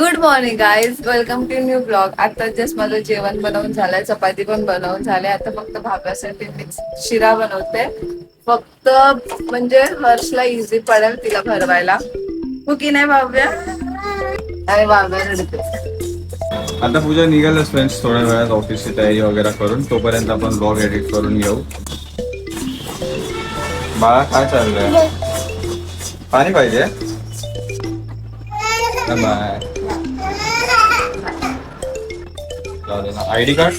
Good morning guys welcome to new blog आता just माझं जेवण बनवून झालंय. चपाती पण बनवून झाले. आता फक्त भाव्यासाठी मिक्स शिरा बनवते. फक्त म्हणजे हर्षला इझी पडेल तिला भरवायला. हो की नाही भाव्या? अरे भाव्या रडते आता पूजा निघालच फ्रेंड्स थोड्या वेळात ऑफिसची तयारी वगैरे करून तोपर्यंत आपण ब्लॉग एडिट करून घेऊ. बाळा काय चाललंय? पाणी पाहिजे? बाय. जाऊ ना. I D card?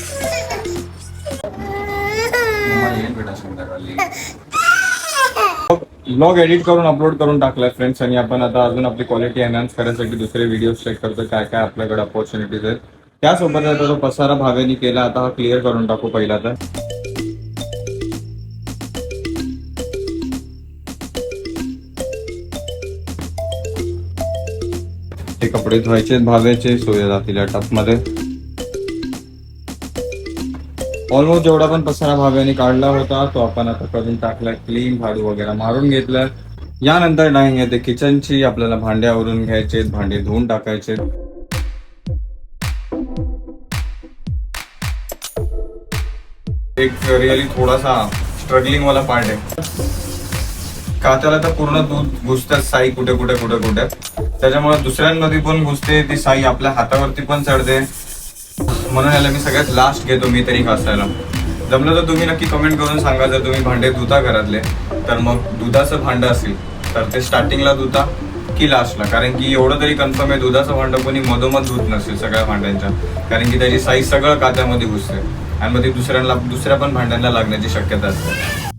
Blog edit करून अपलोड करून टाकलाय फ्रेंड्स आणि आपण आता अजून आपली क्वालिटी एनहान्स करण्यासाठी दुसरे व्हिडिओ चेक करतो काय काय आपल्याकडे ऑपॉर्च्युनिटीज आहेत. त्यासोबत आता तो पसारा भावेनी केला आता हा क्लिअर करून टाकू पहिला तर. ते कपडे धुवायचे भावेचे सोय जातील या टपमध्ये. ऑलमोस्ट जेवढा पण पसारा भाव्याने काढला होता तो आपण आता करून टाकला क्लीन झाडू वगैरे मारून घेतलं. यानंतर डायनिंग येते किचनची आपल्याला भांड्यावरून घ्यायचे भांडे धुवून टाकायचे. एक रिअली थोडासा स्ट्रगलिंग वाला पार्ट आहे. कात्याला तर पूर्ण दूध घुसतात साई कुठे कुठे कुठे कुठे. त्याच्यामुळे दुसऱ्यांमध्ये पण घुसते ती साई आपल्या हातावरती पण चढते. म्हणून याला मी सगळ्यात लास्ट घेतो मी तरी घासायला जमलं तर तुम्ही नक्की कमेंट करून सांगा जर तुम्ही भांडे धुता घरातले तर मग दुधाचं भांडं असेल तर ते स्टार्टिंगला धुता की लास्टला कारण की एवढं तरी कन्फर्म आहे दुधाचं भांडं कोणी मधोमध धुत नसेल सगळ्या भांड्यांच्या. कारण की त्याची साईज सगळं कात्यामध्ये घुसते. आणि मग ती दुसऱ्यांना दुसऱ्या पण भांड्यांना लागण्याची शक्यता असते.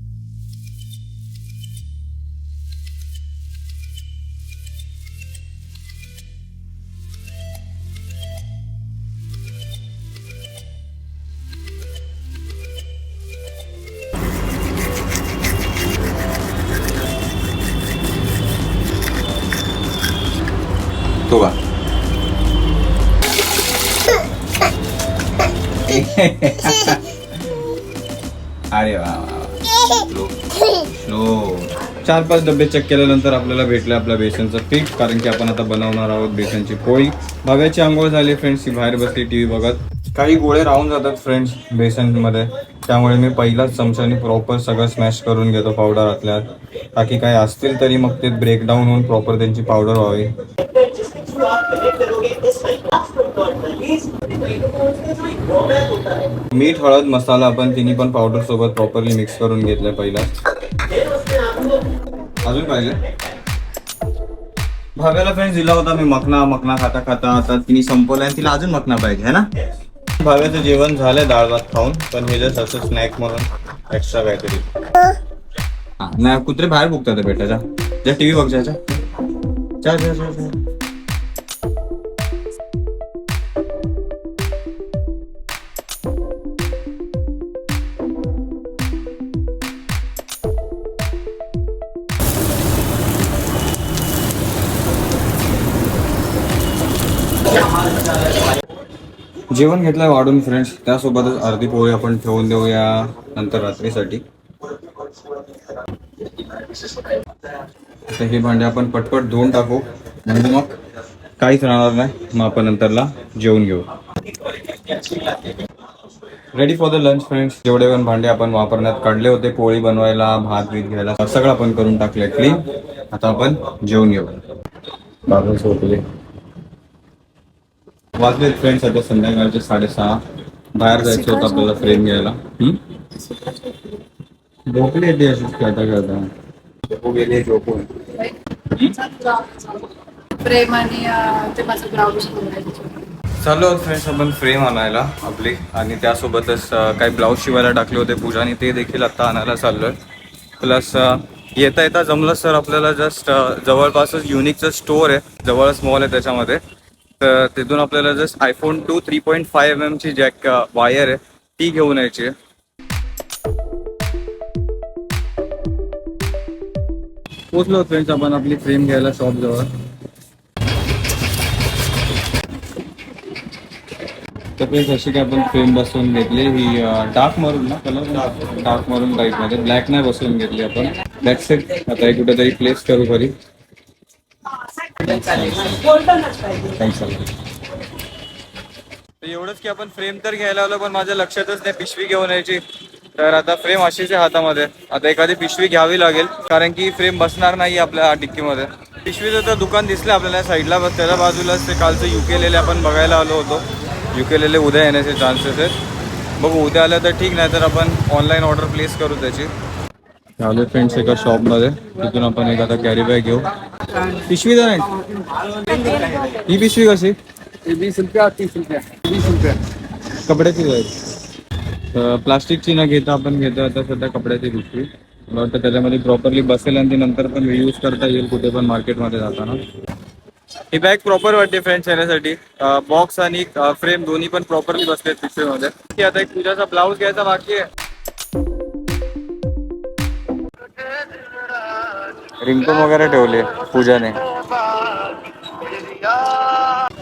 तो का अरे वा चार पाच डबे चेक केल्यानंतर आपल्याला भेटलं आपल्या बेसनचं पीक कारण की आपण आता बनवणार आहोत बेसनची पोळी. भाव्याची आंघोळ झाली फ्रेंड्स ही बाहेर बसली टीव्ही बघत. काही गोळे राहून जातात फ्रेंड्स बेसनमध्ये. त्यामुळे मी पहिलाच चमच्याने प्रॉपर सगळं स्मॅश करून घेतो पावडर आतल्यात. बाकी काही असतील तरी मग ते ब्रेकडाऊन होऊन प्रॉपर त्यांची पावडर व्हावी. मीठ हळद मसाला आपण तिन्ही पण पावडर सोबत प्रॉपरली मिक्स करून घेतलंय पहिला. अजून पाहिजे? भाव्याला फ्रेंड्स दिला होता मी मखना मखना खाता खाता आता तिने संपवलाय आणि तिला अजून मखना पाहिजे है ना? भाव्याचं जेवण झालंय डाळ भात खाऊन पण हे जस्ट असं स्नॅक म्हणून एक्स्ट्रा काहीतरी. हा नाही कुत्रे बाहेर बुकतात बेटाच्या ज्या टीव्ही बघ ज्याच्या जेवण घेतलंय वाढून फ्रेंड्स त्यासोबतच अर्धी पोळी आपण ठेवून देऊया नंतर रात्रीसाठी. आता हे भांडे आपण पटपट धुवून टाकू. म्हणजे मग काहीच राहणार नाही. मग आपण नंतरला जेवून घेऊ. Ready for the lunch friends जेवढे पण भांडे आपण वापरण्यात काढले होते पोळी बनवायला भात बीत घ्यायला सगळं आपण करून टाकले क्लीन आता आपण जेवून घेऊ. झोपले वाजले फ्रेंड्स आता संध्याकाळचे साडेसहा. बाहेर जायचं होतं आपल्याला फ्रेम घ्यायला? झोपली येते अशीच खेळता खेळता झोपू गेली आणि ते माझं चाललो आहोत फ्रेंड्स आपण फ्रेम आणायला आपली. आणि त्यासोबतच काही ब्लाऊज शिवायला टाकले होते पूजाने ते देखील आता आणायला चाललोय. प्लस येता येता जमलं सर आपल्याला जस्ट जवळपासच युनिकचं स्टोअर आहे. जवळच मॉल आहे त्याच्यामध्ये. तर तिथून आपल्याला just iPhone two three point five M ची जॅक वायर आहे ती घेऊन यायची. पोचलो फ्रेंड्स आपण आपली फ्रेम घ्यायला शॉप जवळ. तर फ्रेंड्स अशी काय आपण फ्रेम बसवून घेतली. ही डार्क मरून ना कलर डार्क मरून टाईपमध्ये. ब्लॅक नाही बसवून घेतली आपण. बॅक सेट आता कुठेतरी प्लेस करू खरी एवढंच की आपण फ्रेम तर घ्यायला आलो पण माझ्या लक्षातच नाही पिशवी घेऊन यायची. तर आता फ्रेम अशीच आहे हातामध्ये. आता एखादी पिशवी घ्यावी लागेल कारण की फ्रेम बसणार नाही आपल्या डिक्कीमध्ये. पिशवीचं तर दुकान दिसलं आपल्याला साईडला बस त्याच्या बाजूलाच ते कालचं युकेलेले आपण बघायला आलो होतो. युकेलेले उद्या येण्याचे चान्सेस आहेत. बघू उद्या आलं तर ठीक नाही तर आपण ऑनलाईन ऑर्डर प्लेस करू त्याची. आले फ्रेंड्स एका शॉपमध्ये तिथून आपण एक आता कॅरी बॅग घेऊ पिशवी तर नाही ही पिशवी कशी बीस रुपया तीस रुपया बीस रुपया कपड्याची जाईल प्लास्टिकची न घेता आपण घेतो आता सध्या कपड्याची पिशवी मला वाटतं त्याच्यामध्ये प्रॉपरली बसेल आणि ती नंतर पण यूज करता येईल कुठे पण मार्केटमध्ये जाताना ही बॅग प्रॉपर वाटते फ्रेंड्स येण्यासाठी बॉक्स आणि फ्रेम दोन्ही पण प्रॉपरली बसलेत पिशवीमध्ये की आता एक पूजाचा ब्लाऊज घ्यायचा बाकी आहे रिंगटोन वगैरे ठेवले पूजाने.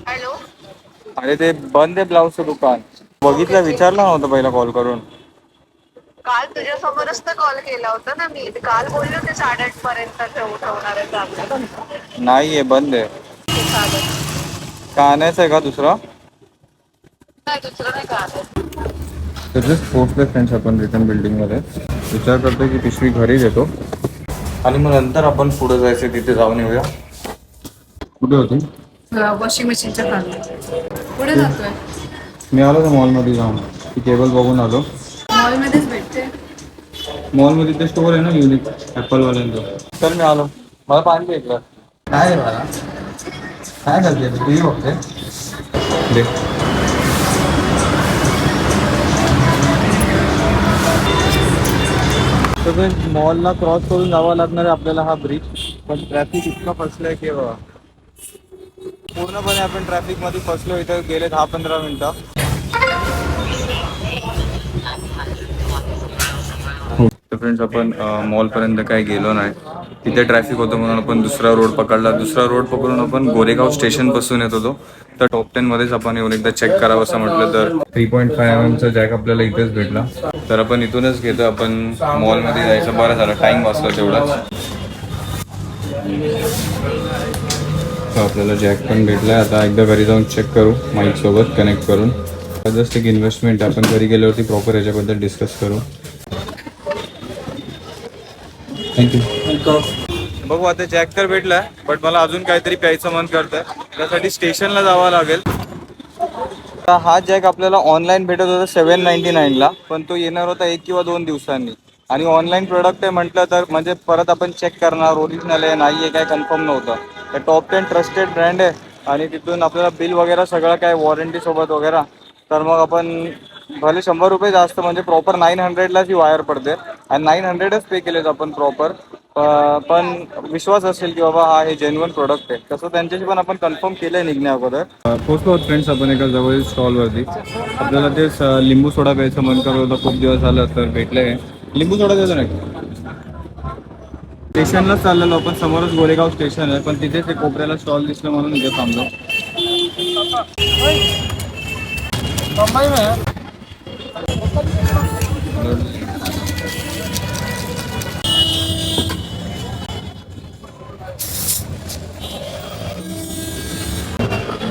हॅलो. अरे ते बंद आहे ब्लाऊजचं दुकान. बघितलं विचारलं नव्हतं पहिला कॉल करून. काल तुझ्या समोरच तर कॉल केला होता ना मी. काल बोलले होते साडेआठ पर्यंत उठवणार आहे चांगलं नाही आहे. बंद आहे चालेल का आणायचं आहे. का दुसरा जस्ट पोहोचले फ्रेंड्स आपण रिटर्न बिल्डिंगमध्ये विचार करतो की पिशवी घरी घेतो आणि मग नंतर आपण पुढे जायचं तिथे जाऊन येऊया. कुठे होती? वॉशिंग मशीनच्या खाली. पुढे जातोय. मी आलो ना मॉलमध्ये जाऊन. ती केबल बघून आलो. मॉलमध्येच भेटते. मॉलमध्ये ते स्टोर आहे ना युनिक ॲपलवाल्यांचं? तर मी आलो. मला पाणी दे काय आहे मला काय करते टी व्ही बघते दे. तर मॉलला क्रॉस करून जावं लागणार आहे आपल्याला हा ब्रिज पण ट्रॅफिक इतकं फसलंय की बाबा. पूर्णपणे आपण ट्रॅफिकमध्ये फसलो इथं गेले दहा पंधरा मिनिटं. फ्रेंड्स आपण मॉल पर्यंत काही गेलो नाही. तिथे ट्रॅफिक होतं म्हणून आपण दुसरा रोड पकडला. दुसरा रोड पकडून आपण गोरेगाव स्टेशनपासून येत होतो. तर टॉप टेन मध्येच आपण येऊन एकदा चेक करावं असं म्हटलं तर. थ्री पॉईंट फाय एम एमचा जॅक आपल्याला इथेच भेटला. तर आपण इथूनच घेतो. आपण मॉलमध्ये जायचं. बरं झालं. टाइम वाचला तेवढाच. तर आपल्याला जॅक पण भेटलाय. आता एकदा घरी जाऊन चेक करू. माईक सोबत कनेक्ट करून. जस्ट एक इन्व्हेस्टमेंट आपण घरी गेल्यावरती प्रॉपर याच्याबद्दल डिस्कस करू. थँक्यू बघू आता जॅक तर भेटलाय बट मला अजून काहीतरी प्यायचं मन करतंय. त्यासाठी स्टेशनला जावं लागेल. हा जॅक आपल्याला ऑनलाईन भेटत होता सेवन नाईन्टी नाईनला पण तो येणार होता एक किंवा दोन दिवसांनी. आणि ऑनलाईन प्रोडक्ट आहे म्हटलं तर म्हणजे परत आपण चेक करणार ओरिजिनल आहे नाही आहे काय कन्फर्म नव्हतं. तर टॉप टेन ट्रस्टेड ब्रँड आहे. आणि तिथून आपल्याला बिल वगैरे सगळं काय वॉरंटी सोबत वगैरे. तर मग आपण भले शंभर रुपये जास्त म्हणजे प्रॉपर नाईन हंड्रेडलाच ही वायर पडते. आणि नाईन हंड्रेडच पे केलेत आपण प्रॉपर पण विश्वास असेल की बाबा हा हे जेन्युअन प्रोडक्ट आहे. तसं त्यांच्याशी पण आपण कन्फर्म केलंय निघण्या अगोदर. पोचलो फ्रेंड्स आपण एका जवळील स्टॉलवरती आपल्याला तेच लिंबू सोडा प्यायचं मन करत होतं. खूप दिवस झालं तर भेटलंय. लिंबू सोडा देतो नाही स्टेशनलाच चाललेलो आपण. समोरच गोरेगाव स्टेशन आहे. पण तिथेच एक कोपऱ्याला स्टॉल दिसलं म्हणून इथे थांबलो.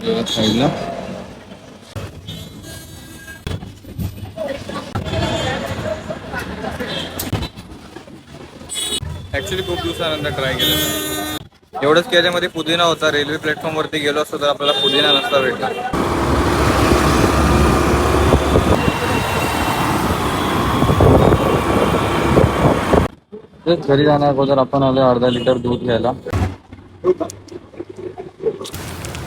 साईडला. ऍक्च्युली खूप दिवसानंतर ट्राय केलं. एवढंच की याच्यामध्ये पुदिना होता. रेल्वे प्लॅटफॉर्म वरती गेलो असतो तर आपल्याला पुदिना नसता भेटला. घरी जाण्या अगोदर आपण आलो अर्धा लिटर दूध घ्यायला.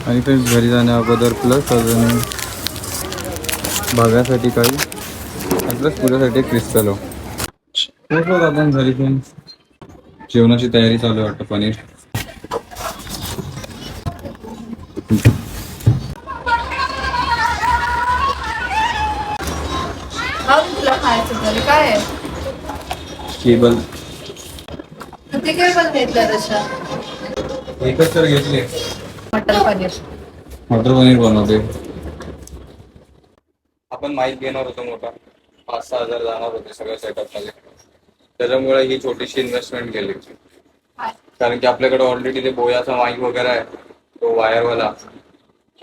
आणि तेच घरी जाण्या अगोदर प्लस अजून भागासाठी काही प्लस पुण्यासाठी क्रिस्टल हो पोहोचलो आपण घरी पण. जेवणाची तयारी चालू आहे वाटतं पनीर. काय? केबल घेतलं तशा? एकच तर घेतले. मटर पनीर. मटर पनीर बनवते. आपण माईक घेणार होतो मोठा. पाच सहा हजार जाणार होते सगळ्या सेटअपमध्ये. त्याच्यामुळे ही छोटीशी इन्व्हेस्टमेंट केली. कारण की आपल्याकडे ऑलरेडी ते बोयाचा माईक वगैरे आहे. तो वायरवाला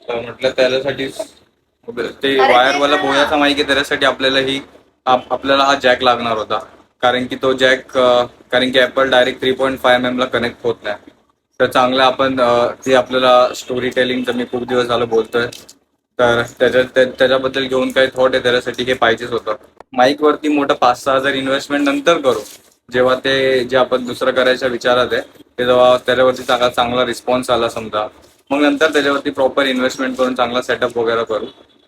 तर म्हटलं त्याच्यासाठी ते वायरवाला. बोयाचा माईक आहे त्याच्यासाठी आपल्याला ही आप- आपल्याला हा जॅक लागणार होता. कारण की तो जॅक कारण की Apple direct three point five M ला कनेक्ट होत नाही. तर चांगलं आपण जे आपल्याला स्टोरी टेलिंगचं मी खूप दिवस झालं बोलतोय. तर त्याच्या त्याच्याबद्दल घेऊन काही थॉट आहे त्याच्यासाठी हे पाहिजेच होतं. माईकवरती मोठं पाच सहा हजार इन्व्हेस्टमेंट नंतर करू. जेव्हा ते जे आपण दुसरं करायच्या विचारात आहे ते जेव्हा त्याच्यावरती चांगला चांगला रिस्पॉन्स आला समजा मग नंतर त्याच्यावरती प्रॉपर इन्व्हेस्टमेंट करून चांगला सेटअप वगैरे करू.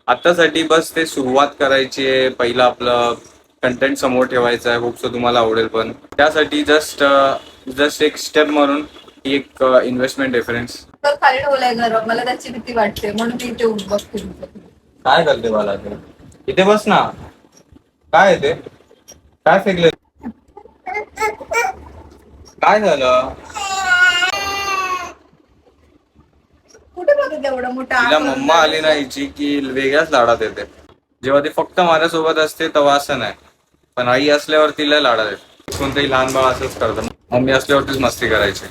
आतासाठी बस ते सुरुवात करायची आहे. पहिलं आपलं कंटेंट समोर ठेवायचं आहे. होपसो तुम्हाला आवडेल पण. त्यासाठी जस्ट जस्ट एक स्टेप म्हणून एक इन्व्हेस्टमेंट डिफरन्स तर खाली ठेवलाय गरम मला त्याची भीती वाटते. म्हणून मी इथे बघते काय करते मला ते? इथे बस ना. काय आहे ते? काय फेकले? काय झालं? कुठे बघत एवढं मोठा तिला मम्मा आली ना हिची की वेगळ्याच लाडात येते. जेव्हा ती फक्त माझ्यासोबत असते तेव्हा असं नाही. पण आई असल्यावर तिला लाडात येते कोणतंही लहान बाळ असंच करतं. मम्मी असल्यावरतीच मस्ती करायची.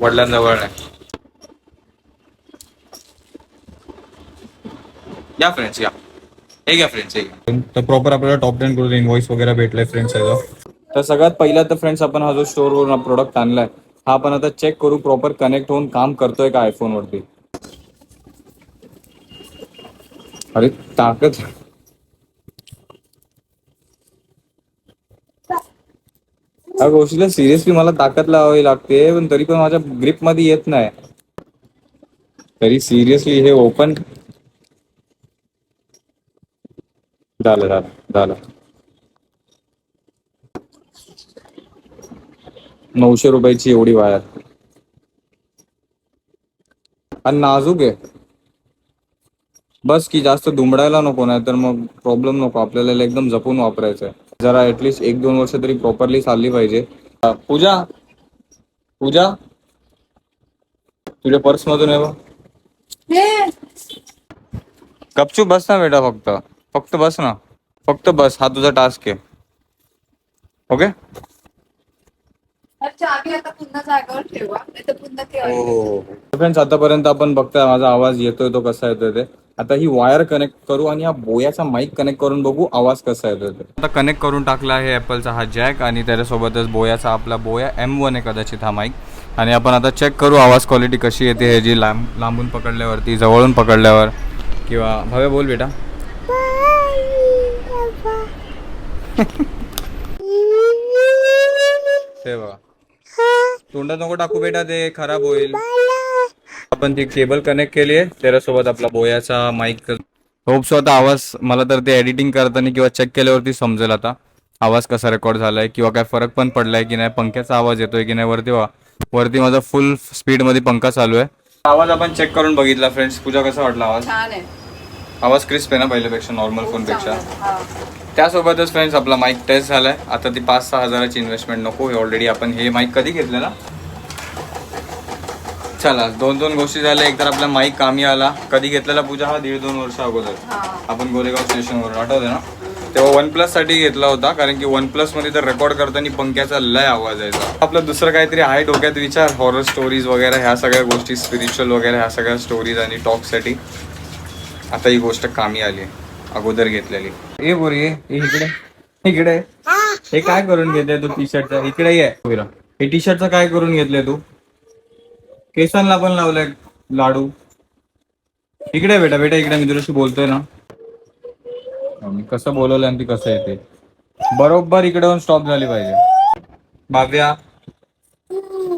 वडिलांजवळ या फ्रेंड्स या. हे घ्या फ्रेंड्स हे घ्या. तर प्रॉपर आपल्याला टॉप टेन करून इनवॉइस वगैरे भेटलाय फ्रेंड्स तर सगळ्यात पहिला तर फ्रेंड्स आपण हा जो स्टोर वरून प्रोडक्ट आणलाय हा आपण आता चेक करू प्रॉपर कनेक्ट होऊन काम करतोय का आयफोन वरती? अरे ताकद. ह्या गोष्टीला सिरियसली मला ताकद लावावी लागते पण तरी पण माझ्या ग्रीपमध्ये येत नाही. तरी सिरियसली हे ओपन झालं झालं झालं. नऊशे रुपयाची एवढी वायर आणि नाजूक आहे. बस की जास्त दुमडायला नको नाही तर मग प्रॉब्लेम नको. आपल्याला एकदम जपून वापरायचं आहे जरा ऍटलिस्ट एक दोन वर्ष तरी प्रॉपरली चालली पाहिजे. पूजा? पूजा? तुझ्या पर्स मधून आहे. गपचूप बस ना बेटा फक्त. फक्त बस ना. फक्त बस. हा तुझा टास्क आहे. ओके अच्छा आम्ही आता पुन्हा जागेवर ठेवा नाही तर पुन्हा ते फ्रेंड्स आतापर्यंत आपण बघताय माझा आवाज येतोय तो कसा येतोय ते. आता ही वायर कनेक्ट करू आणि हा बोयाचा माईक कनेक्ट करून बघू आवाज कसा येतोय ते. आता कनेक्ट करून टाकला आहे ऍपलचा हा जॅक आणि त्याच्यासोबतच बोयाचा आपला बोया एम वन आहे कदाचित हा माईक आणि आपण आता चेक करू आवाज क्वालिटी कशी येते हे जी लांब लांबून पकडल्यावरती जवळून पकडल्यावर. किंवा भव्य बोल बेटा. ते बघा. तोंडात नको टाकू बेटा ते खराब होईल. आपण ती केबल कनेक्ट केली आहे. त्याच्यासोबत आपला बोयाचा माईक होप सो आता आवाज मला तर ते एडिटिंग करताना किंवा चेक केल्यावरती समजेल आता. आवाज कसा रेकॉर्ड झालाय किंवा काय फरक पण पडलाय की नाही पंख्याचा आवाज येतोय की नाही वरती वा वरती माझा फुल स्पीडमध्ये पंखा चालू आहे. आवाज आपण चेक करून बघितला फ्रेंड्स पूजा कसा वाटला आवाज? छान आहे. आवाज क्रिस्प आहे ना पहिल्यापेक्षा नॉर्मल फोनपेक्षा हा. त्यासोबतच फ्रेंड्स आपला माईक टेस्ट झालाय. आता ती पाच सहा हजाराची इन्व्हेस्टमेंट नको हे ऑलरेडी आपण हे माईक कधी घेतलेला चला दोन दोन गोष्टी झाल्या. एक तर आपला माईक कामी आला. कधी घेतलेला पूजा? हा दीड दोन वर्ष अगोदर. हा. आपण गोरेगाव स्टेशनवरून आठवते ना? तेव्हा वन प्लससाठी घेतला होता कारण की वन प्लसमध्ये तर रेकॉर्ड करताना पंख्याचा लय आवाज यायचा. आपलं दुसरं काहीतरी आहे डोक्यात विचार. हॉरर स्टोरीज वगैरे ह्या सगळ्या गोष्टी स्पिरिच्युअल वगैरे ह्या सगळ्या स्टोरीज आणि टॉकसाठी आता ही गोष्ट कामी आली अगोदर घेतलेली. ए बोरी इकडे. इकडे. हे. काय करून घेतलंय तू टी शर्टचं इकडे ये. हे टी शर्टचं काय करून घेतलंय तू? केसांना पण लावलंय लाडू. इकडे बेटा बेटा इकडे मी तुझ्याशी बोलतोय ना. मी कसं बोलवलं आणि ती कसं येते. बरोबर इकडे येऊन स्टॉप झाली पाहिजे. भाव्या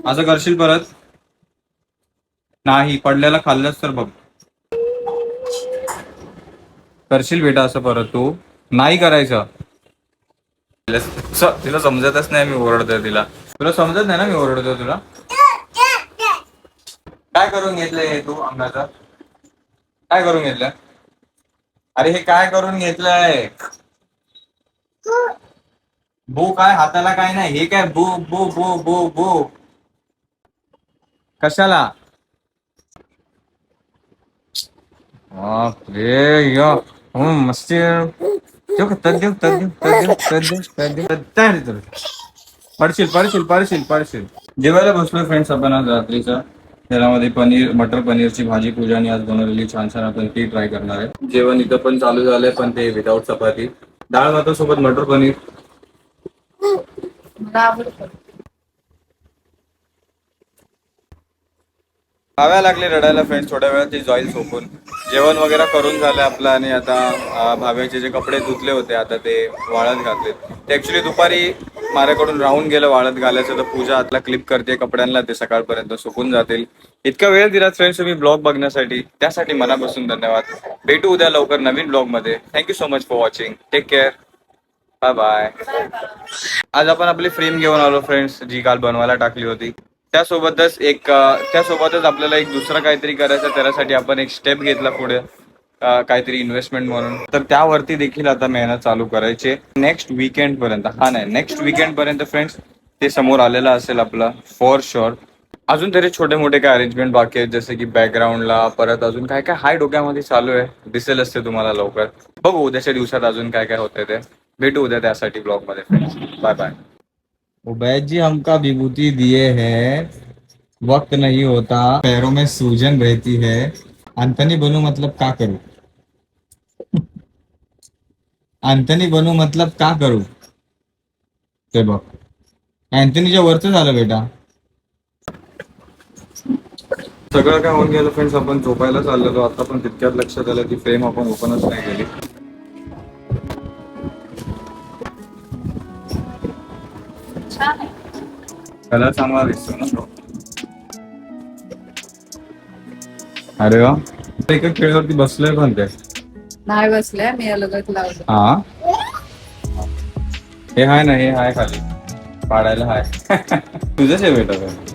असं करशील परत? नाही पडल्याला खाल्लंच तर बघ. करशील बेटा असं परत तू? नाही करायचं. तिला समजतच नाही मी ओरडतोय तिला. तुला समजत नाही ना मी ओरडतोय तुला? काय करून घेतलंय हे तू अंगाचा? काय करून घेतलं? अरे हे काय करून घेतलंय? बो काय हाताला काय नाही? हे काय बो बो बो बो बो. कशाला? हो, मस्ती. देऊ देऊ देऊ तयार पडशील पडशील पडशील पडशील. जेवायला बसलोय फ्रेंड्स आपण आज रात्रीचा. त्याच्यामध्ये पनीर मटर पनीरची भाजी पूजाने आज बनवलेली छान छान आपण ती ट्राय करणार आहे. जेवण इथं पण चालू झालंय पण ते विदाऊट चपाती. डाळ भातासोबत मटर पनीर मला आवडतं हव्या लागली रडायला फ्रेंड्स थोड्या वेळात ती जॉईल सोपून जेवण वगैरे करून झालं आपलं आणि आता भाव्याचे जे कपडे धुतले होते आता ते वाळत घातले ते ॲक्च्युली दुपारी माझ्याकडून राहून गेलं वाळत घालायचं तर पूजा आतला क्लिप करते कपड्यांना ते सकाळपर्यंत सुकून जातील. इतका वेळ दिला फ्रेंड्स तुम्ही ब्लॉग बघण्यासाठी. त्यासाठी मनापासून धन्यवाद. भेटू उद्या लवकर नवीन ब्लॉगमध्ये thank you so much for watching take care bye bye आज आपण आपली फ्रेम घेऊन आलो फ्रेंड्स जी काल बनवायला टाकली होती. त्यासोबतच एक त्यासोबतच आपल्याला एक दुसरं काहीतरी करायचं त्यासाठी आपण एक स्टेप घेतला पुढे काहीतरी इन्व्हेस्टमेंट म्हणून. तर त्यावरती देखील आता मेहनत चालू करायची नेक्स्ट वीकेंड पर्यंत हा नाही नेक्स्ट वीकेंड पर्यंत फ्रेंड्स ते समोर आलेलं असेल आपलं फॉर शुअर अजून तरी छोटे मोठे काय अरेंजमेंट बाकी आहेत जसे की बॅकग्राऊंडला परत अजून काय काय हाय डोक्यामध्ये चालू आहे दिसेल असते तुम्हाला लवकर. बघू उद्याच्या दिवसात अजून काय काय होते ते. भेटू उद्या त्यासाठी ब्लॉगमध्ये friends bye bye Ubaid ji हमका विभूति दिए है। वक्त नहीं होता। पैरों में सूजन रहती है। अंतनी बनू मतलब का करू? अंतनी बनू मतलब का करू? ते बघ अँथनीच्या वरच झालं बेटा। सगळं काय होऊन गेलं फ्रेंड्स आपण झोपायला चाललेलो, आता पण तितक्यात लक्षात आलं की फ्रेम आपण ओपनच नाही केली कलर चांगला दिसतो ना तो. अरे वा. एका खेळावरती बसलोय पण ते. नाही बसले मी अलगत लावलं हा. हे हाय ना हे हाय खाली. पाडायला हाय. तुझंच आहे. बेटा ते.